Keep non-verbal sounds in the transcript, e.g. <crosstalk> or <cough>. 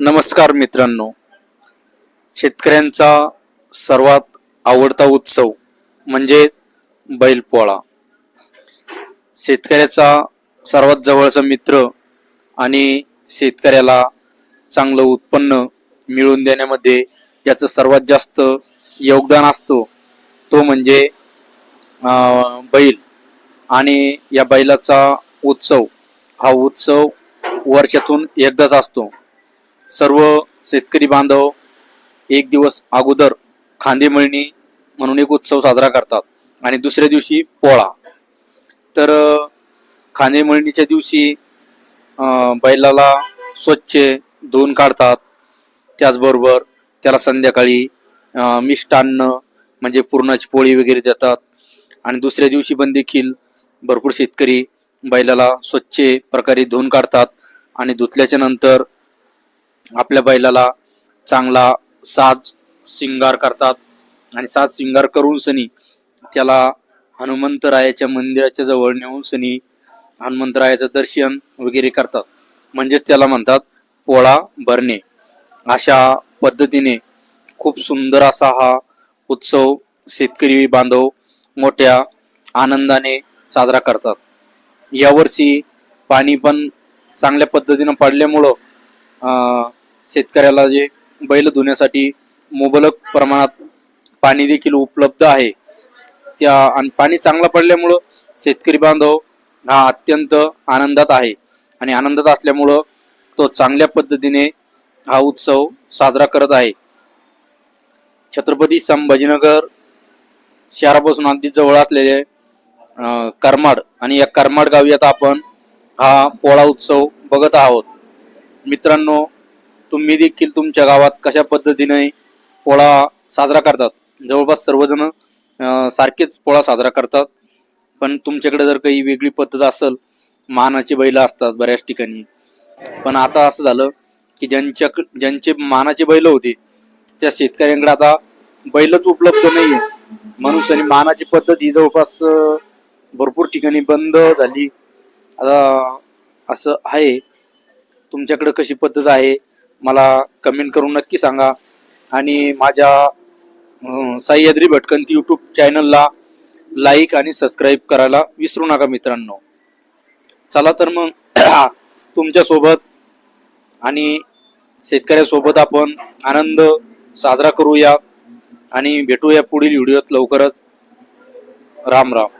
नमस्कार मित्रांनो. शेतकऱ्यांचा सर्वात आवडता उत्सव म्हणजे बैलपोळा. शेतकऱ्याचा सर्वात जवळचा मित्र आणि शेतकऱ्याला चांगलं उत्पन्न मिळवून देण्यामध्ये ज्याचं सर्वात जास्त योगदान असतो तो म्हणजे बैल. आणि या बैलाचा उत्सव हा उत्सव वर्षातून एकदाच असतो. सर्व शेतकरी बांधव एक दिवस अगोदर खांदेमळणी म्हणून एक उत्सव साजरा करतात आणि दुसऱ्या दिवशी पोळा. तर खांदेमळणीच्या दिवशी बैलाला स्वच्छ धुवून काढतात. त्याचबरोबर त्याला संध्याकाळी मिष्टान्न म्हणजे पुरणाची पोळी वगैरे देतात. आणि दुसऱ्या दिवशी पण देखील भरपूर शेतकरी बैलाला स्वच्छ प्रकारे धुवून काढतात. आणि धुतल्याच्या नंतर आपल्या बैलाला चांगला साज शिंगार करतात. आणि साज शिंगार करून सनी त्याला हनुमंतरायाच्या मंदिराच्या जवळ नेऊन सनी हनुमंतरायाचं दर्शन वगैरे करतात. म्हणजेच त्याला म्हणतात पोळा भरणे. अशा पद्धतीने खूप सुंदर असा हा उत्सव शेतकरी बांधव मोठ्या आनंदाने साजरा करतात. यावर्षी पाणी पण चांगल्या पद्धतीनं पडल्यामुळं शेतकऱ्याला जे बैल धुण्यासाठी मुबलक प्रमाणात पाणी देखील उपलब्ध आहे. त्या आणि पाणी चांगलं पडल्यामुळं शेतकरी बांधव हा अत्यंत आनंदात आहे आणि आनंदात असल्यामुळं तो चांगल्या पद्धतीने हा उत्सव साजरा करत आहे. छत्रपती संभाजीनगर शहरापासून अगदी जवळ असलेले करमाड आणि या करमाड गावी आता आपण हा पोळा उत्सव बघत आहोत. मित्रांनो तुम्ही देखील तुमच्या गावात कशा पद्धतीने पोळा साजरा करतात? जवळपास सर्वजण सारखेच पोळा साजरा करतात. पण तुमच्याकडे जर काही वेगळी पद्धत असेल मानाची बैल असतात बऱ्याच ठिकाणी. पण आता असं झालं की ज्यांच्या ज्यांचे मानाचे बैल होते त्या शेतकऱ्यांकडे आता बैलच उपलब्ध नाही म्हणून सनी मानाची पद्धत ही जवळपास भरपूर ठिकाणी बंद झाली. आता असं आहे. तुमच्याकडे कशी पद्धत आहे? मला कमेंट करून नक्की सांगा. आणि माझ्या सह्याद्री भटकंती यूट्यूब चॅनलला लाईक आणि सबस्क्राईब करायला विसरू नका मित्रांनो. चला तर मग <clears throat> तुमच्यासोबत आणि शेतकऱ्यासोबत आपण आनंद साजरा करूया आणि भेटूया पुढील व्हिडिओत लवकरच. राम राम.